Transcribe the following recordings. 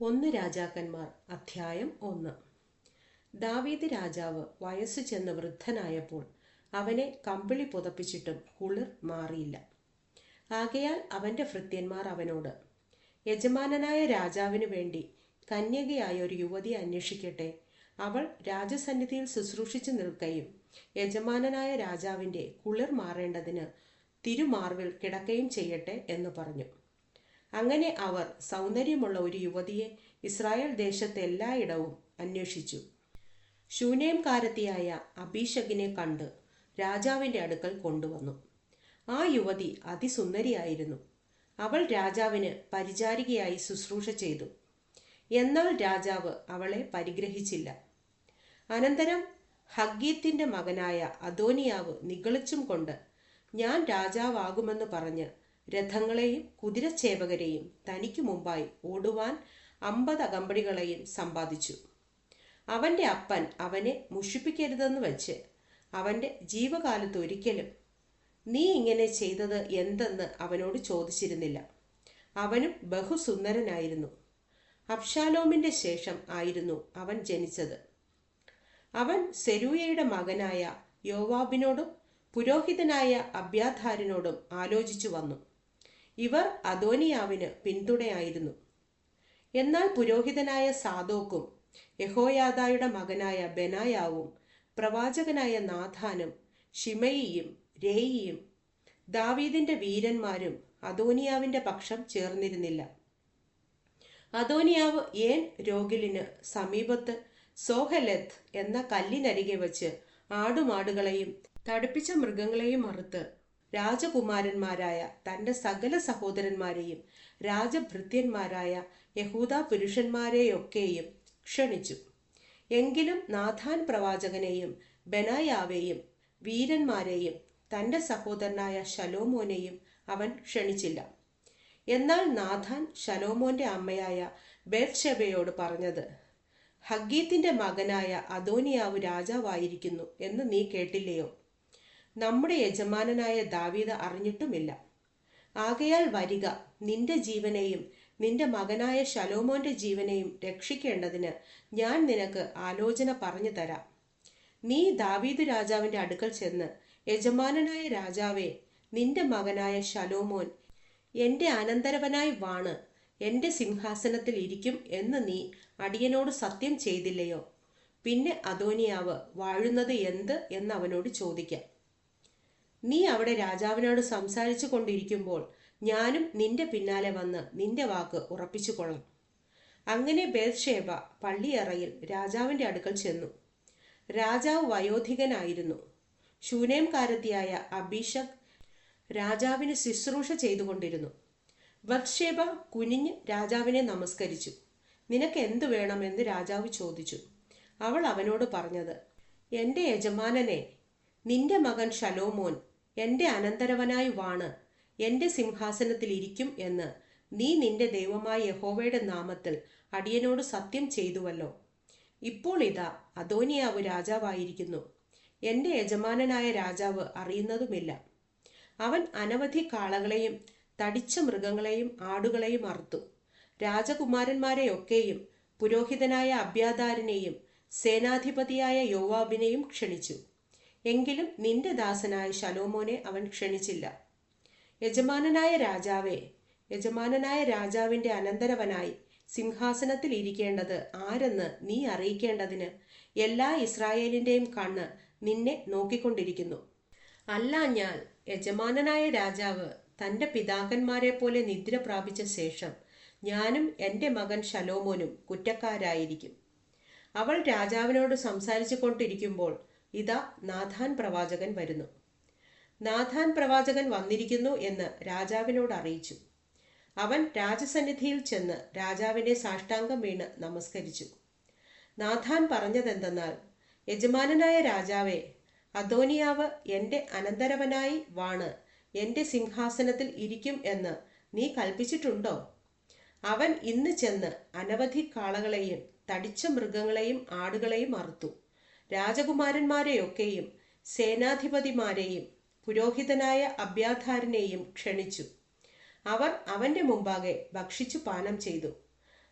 ഒന്ന് രാജാക്കന്മാർ അധ്യായം ഒന്ന്. ദാവീദ് രാജാവ് വയസ്സു ചെന്ന് വൃദ്ധനായപ്പോൾ അവനെ കമ്പിളി പുതപ്പിച്ചിട്ടും കുളിർ മാറിയില്ല. ആകയാൽ അവന്റെ ഭൃത്യന്മാർ അവനോട് യജമാനനായ രാജാവിന് വേണ്ടി കന്യകയായ ഒരു യുവതി അന്വേഷിക്കട്ടെ. അവൾ രാജസന്നിധിയിൽ ശുശ്രൂഷിച്ചു നിൽക്കുകയും യജമാനനായ രാജാവിന്റെ കുളിർ മാറേണ്ടതിന് തിരുമാർവിൽ കിടക്കുകയും ചെയ്യട്ടെ എന്ന് പറഞ്ഞു. അങ്ങനെ അവർ സൗന്ദര്യമുള്ള ഒരു യുവതിയെ ഇസ്രായേൽ ദേശത്തെ എല്ലായിടവും അന്വേഷിച്ചു. ശൂനേംകാരത്തിയായ അഭിഷകിനെ കണ്ട് രാജാവിന്റെ അടുക്കൽ കൊണ്ടുവന്നു. ആ യുവതി അതിസുന്ദരിയായിരുന്നു. അവൾ രാജാവിന് പരിചാരികയായി ശുശ്രൂഷ ചെയ്തു. എന്നാൽ രാജാവ് അവളെ പരിഗ്രഹിച്ചില്ല. അനന്തരം ഹഗ്ഗീത്തിന്റെ മകനായ അദോനിയാവ് നിഗളിച്ചും കൊണ്ട് ഞാൻ രാജാവാകുമെന്ന് പറഞ്ഞ് രഥങ്ങളെയും കുതിരച്ചേവകരെയും തനിക്ക് മുമ്പായി ഓടുവാൻ അമ്പത് അകമ്പടികളെയും സമ്പാദിച്ചു. അവന്റെ അപ്പൻ അവനെ മുഷിപ്പിക്കരുതെന്ന് വച്ച് അവന്റെ ജീവകാലത്ത് ഒരിക്കലും നീ ഇങ്ങനെ ചെയ്തത് എന്തെന്ന് അവനോട് ചോദിച്ചിരുന്നില്ല. അവനും ബഹുസുന്ദരനായിരുന്നു. അബ്ഷാലോമിന്റെ ശേഷം ആയിരുന്നു അവൻ ജനിച്ചത്. അവൻ സെരൂയയുടെ മകനായ യോവാബിനോടും പുരോഹിതനായ അബ്യാധാരിനോടും ആലോചിച്ചു വന്നു. ഇവർ അദോനിയാവിന് പിന്തുണയായിരുന്നു. എന്നാൽ പുരോഹിതനായ സാദോക്കും യഹോയാദായുടെ മകനായ ബെനായാവും പ്രവാചകനായ നാഥാനും ഷിമയിയും രേയിയും ദാവീദിന്റെ വീരന്മാരും അദോനിയാവിന്റെ പക്ഷം ചേർന്നിരുന്നില്ല. അദോനിയാവ് ഏൻ രോഗിലിന് സമീപത്ത് സോഹലത്ത് എന്ന കല്ലിനരികെ വച്ച് ആടുമാടുകളെയും തടുപ്പിച്ച മൃഗങ്ങളെയും അറുത്ത് രാജകുമാരന്മാരായ തന്റെ സകല സഹോദരന്മാരെയും രാജഭൃത്യന്മാരായ യഹൂദ പുരുഷന്മാരെയൊക്കെയും ക്ഷണിച്ചു. എങ്കിലും നാഥാൻ പ്രവാചകനെയും ബനായാവെയും വീരന്മാരെയും തന്റെ സഹോദരനായ ശലോമോനെയും അവൻ ക്ഷണിച്ചില്ല. എന്നാൽ നാഥാൻ ശലോമോന്റെ അമ്മയായ ബേത്ഷബയോട് പറഞ്ഞത് ഹഗീത്തിന്റെ മകനായ അദോനിയാവ് രാജാവായിരിക്കുന്നു എന്ന് നീ കേട്ടില്ലയോ? നമ്മുടെ യജമാനനായ ദാവീദ് അറിഞ്ഞിട്ടുമില്ല. ആകയാൽ വരിക നിന്റെ ജീവനെയും നിന്റെ മകനായ ശലോമോന്റെ ജീവനെയും രക്ഷിക്കേണ്ടതിന് ഞാൻ നിനക്ക് ആലോചന പറഞ്ഞു തരാം. നീ ദാവീദ് രാജാവിന്റെ അടുക്കൽ ചെന്ന് യജമാനനായ രാജാവേ നിന്റെ മകനായ ശലോമോൻ എന്റെ അനന്തരവനായി വാണ് എന്റെ സിംഹാസനത്തിൽ ഇരിക്കും എന്ന് നീ അടിയനോട് സത്യം ചെയ്തില്ലയോ? പിന്നെ അദോനിയാവ് വാഴുന്നത് എന്ത് എന്ന് അവനോട് ചോദിക്കാം. നീ അവിടെ രാജാവിനോട് സംസാരിച്ചു കൊണ്ടിരിക്കുമ്പോൾ ഞാനും നിന്റെ പിന്നാലെ വന്ന് നിന്റെ വാക്ക് ഉറപ്പിച്ചു കൊള്ളാം. അങ്ങനെ ബേത്ഷേബ പള്ളിയറയിൽ രാജാവിന്റെ അടുക്കൽ ചെന്നു. രാജാവ് വയോധികനായിരുന്നു. ശൂനേംകാരത്തിയായ അഭിഷക് രാജാവിന് ശുശ്രൂഷ ചെയ്തുകൊണ്ടിരുന്നു. ബത്ഷേബ കുനിഞ്ഞ് രാജാവിനെ നമസ്കരിച്ചു. നിനക്ക് എന്തു വേണമെന്ന് രാജാവ് ചോദിച്ചു. അവൾ അവനോട് പറഞ്ഞത് എന്റെ യജമാനനെ നിന്റെ മകൻ ഷലോമോൻ എന്റെ അനന്തരവനായി വാണ്. എന്റെ സിംഹാസനത്തിൽ ഇരിക്കും എന്ന്. നീ നിന്റെ ദൈവമായ യഹോവയുടെ നാമത്തിൽ അടിയനോട് സത്യം ചെയ്തുവല്ലോ. ഇപ്പോൾ ഇതാ അദോനിയാവ് രാജാവായിരിക്കുന്നു. എന്റെ യജമാനനായ രാജാവ് അറിയുന്നതുമില്ല. അവൻ അനവധി കാളകളെയും തടിച്ച മൃഗങ്ങളെയും ആടുകളെയും അറുത്തു. രാജകുമാരന്മാരെയൊക്കെയും പുരോഹിതനായ അബ്യാദാരിനെയും സേനാധിപതിയായ യോവാബിനെയും ക്ഷണിച്ചു. എങ്കിലും നിന്റെ ദാസനായ ശലോമോനെ അവൻ ക്ഷണിച്ചില്ല. യജമാനനായ രാജാവേ യജമാനനായ രാജാവിന്റെ അനന്തരവനായി സിംഹാസനത്തിൽ ഇരിക്കേണ്ടത് ആരെന്ന് നീ അറിയിക്കേണ്ടതിന് എല്ലാ ഇസ്രായേലിന്റെയും കണ്ണ് നിന്നെ നോക്കിക്കൊണ്ടിരിക്കുന്നു. അല്ലാഞ്ഞാൽ യജമാനനായ രാജാവ് തന്റെ പിതാക്കന്മാരെ പോലെ നിദ്ര പ്രാപിച്ച ശേഷം ഞാനും എന്റെ മകൻ ശലോമോനും കുറ്റക്കാരായിരിക്കും. അവൾ രാജാവിനോട് സംസാരിച്ചു കൊണ്ടിരിക്കുമ്പോൾ ഇതാ നാഥാൻ പ്രവാചകൻ വരുന്നു. നാഥാൻ പ്രവാചകൻ വന്നിരിക്കുന്നു എന്ന് രാജാവിനോട് അറിയിച്ചു. അവൻ രാജസന്നിധിയിൽ ചെന്ന് രാജാവിനെ സാഷ്ടാംഗം വീണ് നമസ്കരിച്ചു. നാഥാൻ പറഞ്ഞതെന്തെന്നാൽ യജമാനനായ രാജാവെ അദോനിയാവ് എന്റെ അനന്തരവനായി വാണ് എന്റെ സിംഹാസനത്തിൽ ഇരിക്കും എന്ന് നീ കൽപ്പിച്ചിട്ടുണ്ടോ? അവൻ ഇന്ന് ചെന്ന് അനവധി കാളകളെയും തടിച്ച മൃഗങ്ങളെയും ആടുകളെയും അറുത്തു. രാജകുമാരന്മാരെയൊക്കെയും സേനാധിപതിമാരെയും പുരോഹിതനായ അബ്യാധാരനെയും ക്ഷണിച്ചു. അവർ അവന്റെ മുമ്പാകെ ഭക്ഷിച്ചു പാനം ചെയ്തു.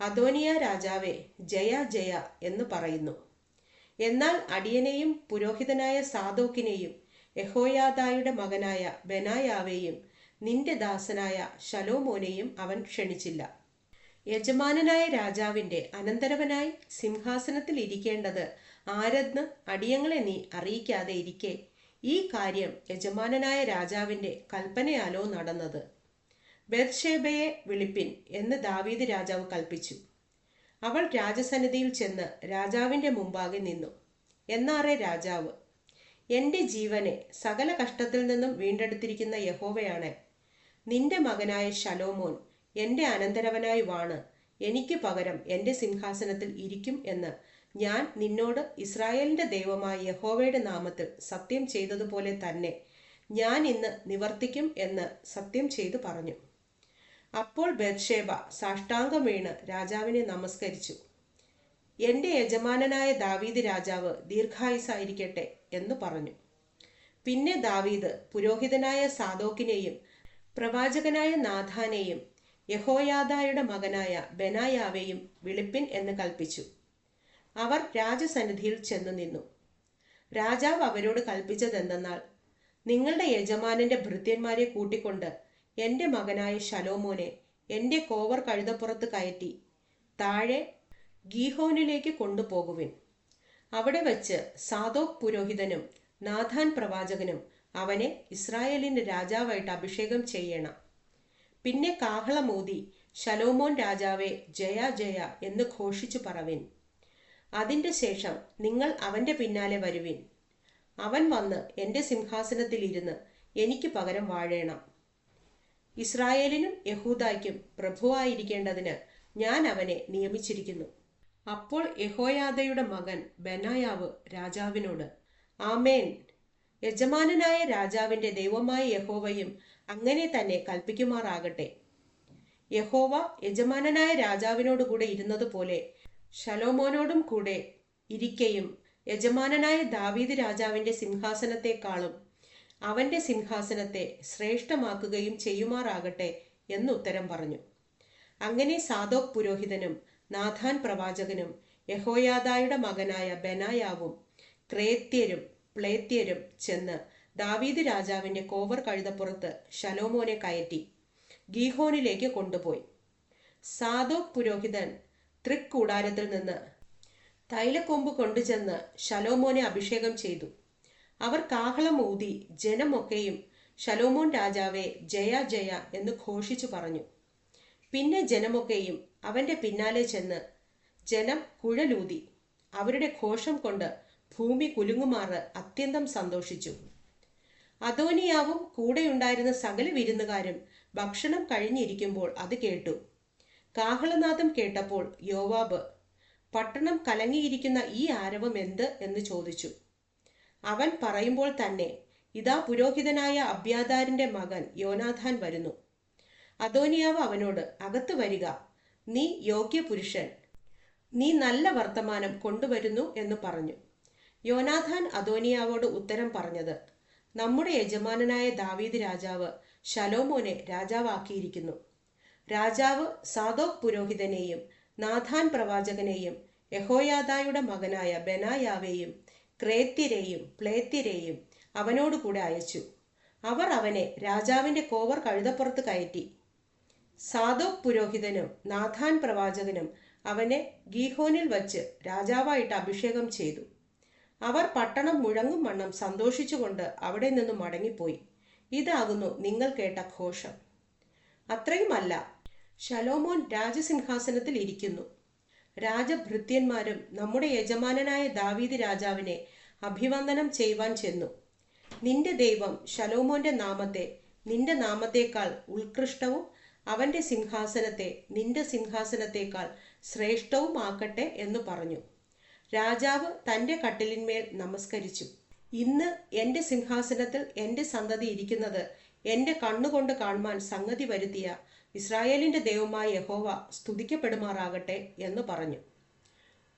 അദോനിയ രാജാവേ ജയ ജയ എന്ന് പറയുന്നു. എന്നാൽ അടിയനെയും പുരോഹിതനായ സാദോക്കിനെയും യഹോയാദായുടെ മകനായ ബെനായാവേയും നിന്റെ ദാസനായ ശലോമോനെയും അവൻ ക്ഷണിച്ചില്ല. യജമാനനായ രാജാവിന്റെ അനന്തരവനായി സിംഹാസനത്തിൽ ഇരിക്കേണ്ടത് ആരെന്ന് അടിയങ്ങളെ നീ അറിയിക്കാതെ ഇരിക്കെ. ഈ കാര്യം യജമാനനായ രാജാവിന്റെ കൽപ്പനയാലോ നടന്നത്. ബത്ഷേബയെ വിളിപ്പിൻ എന്ന് ദാവീദ് രാജാവ് കൽപ്പിച്ചു. അവൾ രാജസന്നിധിയിൽ ചെന്ന് രാജാവിന്റെ മുമ്പാകെ നിന്നു. എന്നാറേ രാജാവ് എന്റെ ജീവനെ സകല കഷ്ടത്തിൽ നിന്നും വീണ്ടെടുത്തിരിക്കുന്ന യഹോവയാണ്. നിന്റെ മകനായ ശലോമോൻ എന്റെ അനന്തരവനായി വാണ്. എനിക്ക് പകരം എന്റെ സിംഹാസനത്തിൽ ഇരിക്കും എന്ന് ഞാൻ നിന്നോട് ഇസ്രായേലിന്റെ ദൈവമായ യഹോവയുടെ നാമത്തിൽ സത്യം ചെയ്തതുപോലെ തന്നെ ഞാൻ ഇന്ന് നിവർത്തിക്കും എന്ന് സത്യം ചെയ്തു പറഞ്ഞു. അപ്പോൾ ബത്ഷേബ സാഷ്ടാംഗം വീണ് രാജാവിനെ നമസ്കരിച്ചു. എന്റെ യജമാനനായ ദാവീദ് രാജാവ് ദീർഘായുസായിരിക്കട്ടെ എന്ന് പറഞ്ഞു. പിന്നെ ദാവീദ് പുരോഹിതനായ സാദോക്കിനെയും പ്രവാചകനായ നാഥാനെയും യഹോയാദായുടെ മകനായ ബെനായാവെയും വിളിപ്പിൻ എന്ന് കൽപ്പിച്ചു. അവർ രാജസന്നിധിയിൽ ചെന്നു നിന്നു. രാജാവ് അവരോട് കൽപ്പിച്ചതെന്തെന്നാൽ നിങ്ങളുടെ യജമാനന്റെ ഭൃത്യന്മാരെ കൂട്ടിക്കൊണ്ട് എന്റെ മകനായ ശലോമോനെ എന്റെ കോവർ കഴുതപ്പുറത്ത് കയറ്റി താഴെ ഗീഹോനിലേക്ക് കൊണ്ടുപോകുവിൻ. അവിടെ വച്ച് സാദോക് പുരോഹിതനും നാഥാൻ പ്രവാചകനും അവനെ ഇസ്രായേലിന്റെ രാജാവായിട്ട് അഭിഷേകം ചെയ്യണം. പിന്നെ കാഹളമോതി ശലോമോൻ രാജാവെ ജയ ജയ എന്ന് ഘോഷിച്ചു പറവിൻ. അതിന്റെ ശേഷം നിങ്ങൾ അവന്റെ പിന്നാലെ വരുവിൻ. അവൻ വന്ന് എന്റെ സിംഹാസനത്തിൽ ഇരുന്ന് എനിക്ക് പകരം വാഴേണം. ഇസ്രായേലിനും യഹൂദായ്ക്കും പ്രഭുവായിരിക്കേണ്ടതിന് ഞാൻ അവനെ നിയമിച്ചിരിക്കുന്നു. അപ്പോൾ യഹോയാദയുടെ മകൻ ബെനായാവ് രാജാവിനോട് ആമേൻ. യജമാനനായ രാജാവിന്റെ ദൈവമായ യഹോവയും അങ്ങനെ തന്നെ കൽപ്പിക്കുമാറാകട്ടെ യഹോവ യജമാനനായ രാജാവിനോട് കൂടെ ഇരുന്നതുപോലെ ശലോമോനോടും കൂടെ ഇരിക്കയും യജമാനനായ ദാവീദ് രാജാവിന്റെ സിംഹാസനത്തെക്കാളും അവന്റെ സിംഹാസനത്തെ ശ്രേഷ്ഠമാക്കുകയും ചെയ്യുമാറാകട്ടെ എന്ന് ഉത്തരം പറഞ്ഞു. അങ്ങനെ സാദോക് പുരോഹിതനും നാഥാൻ പ്രവാചകനും യഹോയാദായുടെ മകനായ ബെനായാവും ക്രേത്യരും പ്ലേത്യരും ചെന്ന് ദാവീദ് രാജാവിന്റെ കോവർ കഴുതപ്പുറത്ത് ശലോമോനെ കയറ്റി ഗീഹോനിലേക്ക് കൊണ്ടുപോയി. സാദോക് പുരോഹിതൻ തൃക്കൂടാരത്തിൽ നിന്ന് തൈലക്കൊമ്പ് കൊണ്ടുചെന്ന് ശലോമോനെ അഭിഷേകം ചെയ്തു. അവർ കാഹളം ഊതി ജനമൊക്കെയും ശലോമോൻ രാജാവെ ജയ ജയ എന്ന് ഘോഷിച്ചു പറഞ്ഞു. പിന്നെ ജനമൊക്കെയും അവന്റെ പിന്നാലെ ചെന്ന് ജനം കുഴലൂതി അവരുടെ ഘോഷം കൊണ്ട് ഭൂമി കുലുങ്ങുമാറ് അത്യന്തം സന്തോഷിച്ചു. അതോനിയാവും കൂടെയുണ്ടായിരുന്ന സകല വിരുന്നുകാരും ഭക്ഷണം കഴിഞ്ഞിരിക്കുമ്പോൾ അത് കേട്ടു. കാഹളനാദം കേട്ടപ്പോൾ യോവാബ് പട്ടണം കലങ്ങിയിരിക്കുന്ന ഈ ആരവം എന്ത്? എന്ന് ചോദിച്ചു. അവൻ പറയുമ്പോൾ തന്നെ ഇതാ പുരോഹിതനായ അബ്യാദാരിന്റെ മകൻ യോനാഥാൻ വരുന്നു. അദോനിയാവ് അവനോട് അകത്ത് വരിക. നീ യോഗ്യ പുരുഷൻ. നീ നല്ല വർത്തമാനം കൊണ്ടുവരുന്നു എന്ന് പറഞ്ഞു. യോനാഥാൻ അദോനിയാവോട് ഉത്തരം പറഞ്ഞത് നമ്മുടെ യജമാനനായ ദാവീദ് രാജാവ് ശലോമോനെ രാജാവാക്കിയിരിക്കുന്നു. രാജാവ് സാദോക് പുരോഹിതനെയും നാഥാൻ പ്രവാചകനെയും യഹോയാദായുടെ മകനായ ബെനായാവെയും ക്രേത്യരെയും പ്ലേത്യരെയും അവനോടുകൂടെ അയച്ചു. അവർ അവനെ രാജാവിന്റെ കോവർ കഴുതപ്പുറത്ത് കയറ്റി. സാദോക് പുരോഹിതനും നാഥാൻ പ്രവാചകനും അവനെ ഗീഹോനിൽ വച്ച് രാജാവായിട്ട് അഭിഷേകം ചെയ്തു. അവർ പട്ടണം മുഴങ്ങും മണ്ണം സന്തോഷിച്ചുകൊണ്ട് അവിടെ നിന്നും മടങ്ങിപ്പോയി. ഇതാകുന്നു നിങ്ങൾ കേട്ട ഘോഷം. അത്രയുമല്ല ശലോമോൻ രാജസിംഹാസനത്തിൽ ഇരിക്കുന്നു. രാജഭൃത്യന്മാരും നമ്മുടെ യജമാനനായ ദാവീദ് രാജാവിനെ അഭിവന്ദനം ചെയ്യുവാൻ ചെന്നു. നിന്റെ ദൈവം ശലോമോന്റെ നാമത്തെ നിന്റെ നാമത്തേക്കാൾ ഉത്കൃഷ്ടവും അവന്റെ സിംഹാസനത്തെ നിന്റെ സിംഹാസനത്തേക്കാൾ ശ്രേഷ്ഠവും ആക്കട്ടെ എന്ന് പറഞ്ഞു. രാജാവ് തന്റെ കട്ടിലിന്മേൽ നമസ്കരിച്ചു. ഇന്ന് എന്റെ സിംഹാസനത്തിൽ എന്റെ സന്തതി ഇരിക്കുന്നത് എന്റെ കണ്ണുകൊണ്ട് കാണുവാൻ സംഗതി വരുത്തിയ ഇസ്രായേലിന്റെ ദൈവമായ യഹോവ സ്തുതിക്കപ്പെടുമാറാകട്ടെ എന്ന് പറഞ്ഞു.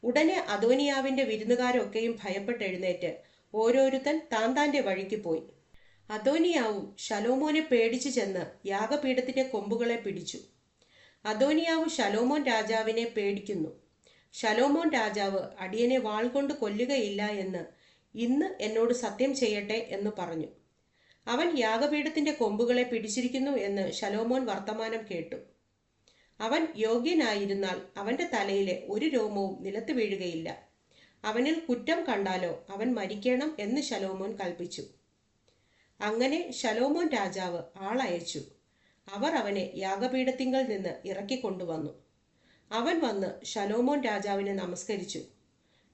ഉടനെ അദോനിയാവിന്റെ വിരുന്നുകാരൊക്കെയും ഭയപ്പെട്ടെഴുന്നേറ്റ് ഓരോരുത്തൻ താൻ താന്റെ വഴിക്ക് പോയി. അദോനിയാവും ശലോമോനെ പേടിച്ചു ചെന്ന് യാഗപീഠത്തിന്റെ കൊമ്പുകളെ പിടിച്ചു. അദോനിയാവ് ശലോമോൻ രാജാവിനെ പേടിക്കുന്നു. ശലോമോൻ രാജാവ് അടിയനെ വാൾ കൊണ്ട് കൊല്ലുകയില്ല എന്ന് ഇന്ന് എന്നോട് സത്യം ചെയ്യട്ടെ എന്ന് പറഞ്ഞു. അവൻ യാഗപീഠത്തിന്റെ കൊമ്പുകളെ പിടിച്ചിരിക്കുന്നു എന്ന് ശലോമോൻ വർത്തമാനം കേട്ടു. അവൻ യോഗ്യനായിരുന്നാൽ അവന്റെ തലയിലെ ഒരു രോമവും നിലത്ത് വീഴുകയില്ല. അവനിൽ കുറ്റം കണ്ടാലോ അവൻ മരിക്കണം എന്ന് ശലോമോൻ കൽപ്പിച്ചു. അങ്ങനെ ശലോമോൻ രാജാവ് ആളയച്ചു. അവർ അവനെ യാഗപീഠത്തിങ്കൽ നിന്ന് ഇറക്കിക്കൊണ്ടുവന്നു. അവൻ വന്ന് ശലോമോൻ രാജാവിനെ നമസ്കരിച്ചു.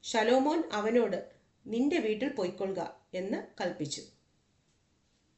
ശലോമോൻ അവനോട് നിന്റെ വീട്ടിൽ പൊയ്ക്കൊള്ളുക എന്ന് കൽപ്പിച്ചു.